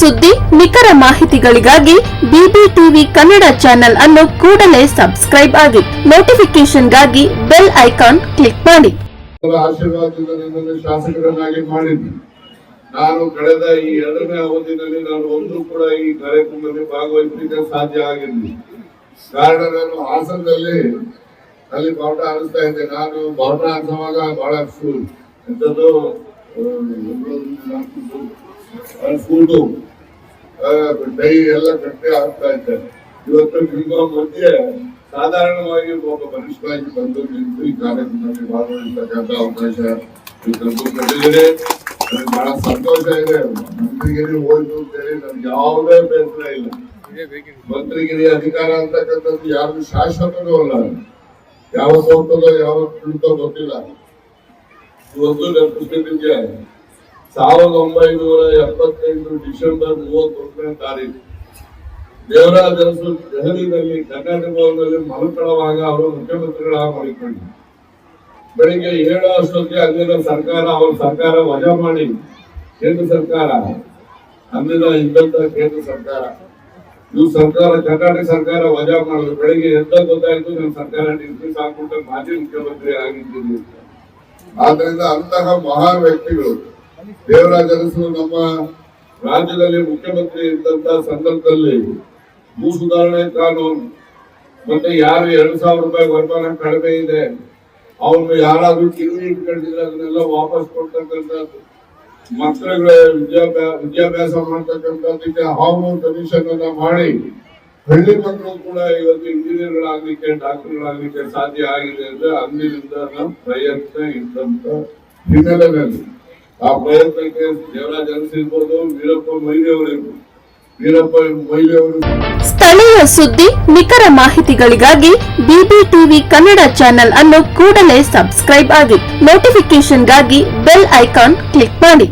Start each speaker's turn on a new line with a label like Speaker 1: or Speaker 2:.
Speaker 1: ಸುದ್ದಿ, ನಿಖರ ಮಾಹಿತಿಗಳಿಗಾಗಿ ಬಿಬಿಟಿವಿ ಕನ್ನಡ ಚಾನೆಲ್ ಅನ್ನು ಕೂಡಲೇ ಸಬ್ಸ್ಕ್ರೈಬ್ ಆಗಿ ನೋಟಿಫಿಕೇಶನ್ಗಾಗಿ ಬೆಲ್ ಐಕಾನ್ ಕ್ಲಿಕ್ ಮಾಡಿ.
Speaker 2: ಆಶೀರ್ವಾದದಿಂದ ಶಾಸಕರನ್ನಾಗಿ ನಾನು ಕಳೆದ ಈ ಎರಡನೇ ಅವಧಿನಲ್ಲಿ ನಾನು ಒಂದು ಕೂಡ ಈ ಕಾರ್ಯಕ್ರಮದಲ್ಲಿ ಭಾಗವಹಿಸಲಿಕ್ಕೆ ಸಾಧ್ಯ ಆಗಿರಲಿ ಕಾರಣ ನಾನು ಹಾಸನದಲ್ಲಿ ಅಲ್ಲಿ ಬಾವುಟ ಆಡಿಸ್ತಾ ಇದ್ದೆ. ನಾನು ಬಾವುಟ ಆಡಿಸುವಾಗ ಬಹಳ ಎಂಥದ್ದು ಫುಲ್ಡು ಡೈ ಎಲ್ಲ ಗಂಟೆ ಆಗ್ತಾ ಇದ್ದೆ ಇವತ್ತು ನಿಮ್ಮ ಮಧ್ಯೆ ಸಾಧಾರಣವಾಗಿ ಒಬ್ಬ ಮನುಷ್ಯನಾಗಿ ಬಂದು ನಿಂತು ಈ ಕಾರ್ಯಕ್ರಮದಲ್ಲಿ ಭಾಗವಹಿಸತಕ್ಕಂಥ ಅವಕಾಶ ತಂದುಕೊಂಡಿದ್ದೇನೆ ನನಗೆ ಬಹಳ ಸಂತೋಷ ಇದೆ. ಮಂತ್ರಿಗಿರಿ ಹೋಯ್ತು ಅಂತೇಳಿ ನನ್ಗೆ ಯಾವುದೇ ಬೇಸರ ಇಲ್ಲ. ಮಂತ್ರಿಗಿರಿ ಅಧಿಕಾರ ಅಂತಕ್ಕಂಥದ್ದು ಯಾರು ಶಾಶ್ವತನೂ ಅಲ್ಲ. ಯಾವ ಸೋತದೋ ಯಾವ ಬೀಳ್ತೋ ಗೊತ್ತಿಲ್ಲ. ಇವತ್ತು ನೆನಪಿಸ್ಕೊಂಡಿದ್ದೆ ಸಾವಿರದ ಒಂಬೈನೂರ ಎಪ್ಪತ್ತೈದು ಡಿಸೆಂಬರ್ ಮೂವತ್ತೊಂದನೇ ತಾರೀಕು ದೇವರಾಜ ಅರಸು ದೆಹಲಿಯಲ್ಲಿ ಕರ್ನಾಟಕ ಮಲ್ಕೊಳ್ಳುವಾಗ ಅವರು ಮುಖ್ಯಮಂತ್ರಿಗಳಾಗಿ ಮಾಡಿಕೊಂಡ್ರು ಬೆಳಿಗ್ಗೆ ಏಳು ಅಷ್ಟೊತ್ತಿಗೆ ಅಂದಿನ ಸರ್ಕಾರ, ಅವ್ರ ಸರ್ಕಾರ ವಜಾ ಮಾಡಿ ಕೇಂದ್ರ ಸರ್ಕಾರ, ಅಂದಿನ ಇದ್ದಂತ ಕೇಂದ್ರ ಸರ್ಕಾರ. ಇವು ಸರ್ಕಾರ, ಕರ್ನಾಟಕ ಸರ್ಕಾರ ವಜಾ ಮಾಡಿದ್ರು. ಬೆಳಿಗ್ಗೆ ಎಂತ ಗೊತ್ತಾಯ್ತು? ನಮ್ಮ ಸರ್ಕಾರ ಡಿಸ್ಮಿಸ್ ಹಾಕ್ಬಿಟ್ಟು ಮಾಜಿ ಮುಖ್ಯಮಂತ್ರಿ ಆಗಿದ್ದೀನಿ. ಆದ್ರಿಂದ ಅಂತಹ ಮಹಾನ್ ವ್ಯಕ್ತಿಗಳು ದೇವರಾಜ ಅರಸು ನಮ್ಮ ರಾಜ್ಯದಲ್ಲಿ ಮುಖ್ಯಮಂತ್ರಿ ಇದ್ದಂತ ಸಂದರ್ಭದಲ್ಲಿ ಭೂ ಸುಧಾರಣೆ ಕಾನೂನು, ಮತ್ತೆ ಯಾರು ಎರಡು ಸಾವಿರ ರೂಪಾಯಿ ವರಮಾನ ಕಡಿಮೆ ಇದೆ, ಅವ್ರನ್ನ ಯಾರಾದ್ರೂ ಕಿರುವಿ ಇಟ್ಕೊಂಡಿದ್ರೆ ಅದನ್ನೆಲ್ಲ ವಾಪಸ್ ಕೊಡ್ತಕ್ಕಂಥದ್ದು ಮಕ್ಕಳುಗಳ ವಿದ್ಯಾಭ್ಯಾಸ ವಿದ್ಯಾಭ್ಯಾಸ ಮಾಡ್ತಕ್ಕಂಥದ್ದಕ್ಕೆ ಹಾರ್ಮೋನ್ ಕಮಿಷನ್ ಅನ್ನ ಮಾಡಿ ಹಳ್ಳಿ ಮಕ್ಕಳು ಕೂಡ ಇವತ್ತು ಇಂಜಿನಿಯರ್ಗಳಾಗ್ಲಿಕ್ಕೆ, ಡಾಕ್ಟರ್ಗಳಾಗ್ಲಿಕ್ಕೆ ಸಾಧ್ಯ ಆಗಿದೆ ಅಂದ್ರೆ ಅಂದಿನಿಂದ ನಮ್ಮ ಪ್ರಯತ್ನ ಇದ್ದಂತ ಹಿನ್ನೆಲೆಯಲ್ಲಿ. ಆ ಪ್ರಯತ್ನಕ್ಕೆ ದೇವರಾಜ್ ಅರಸು ವೀರಪ್ಪ ಮೊಯ್ಲಿ ವೀರಪ್ಪ ಮೊಯ್ಲಿ
Speaker 1: ಸ್ಥಳೀಯ ಸುದ್ದಿ, ನಿಖರ ಮಾಹಿತಿಗಳಿಗಾಗಿ ಬಿಬಿಟಿವಿ ಕನ್ನಡ ಚಾನೆಲ್ ಅನ್ನು ಕೂಡಲೇ ಸಬ್ಸ್ಕ್ರೈಬ್ ಆಗಿ ನೋಟಿಫಿಕೇಶನ್ಗಾಗಿ ಬೆಲ್ ಐಕಾನ್ ಕ್ಲಿಕ್ ಮಾಡಿ.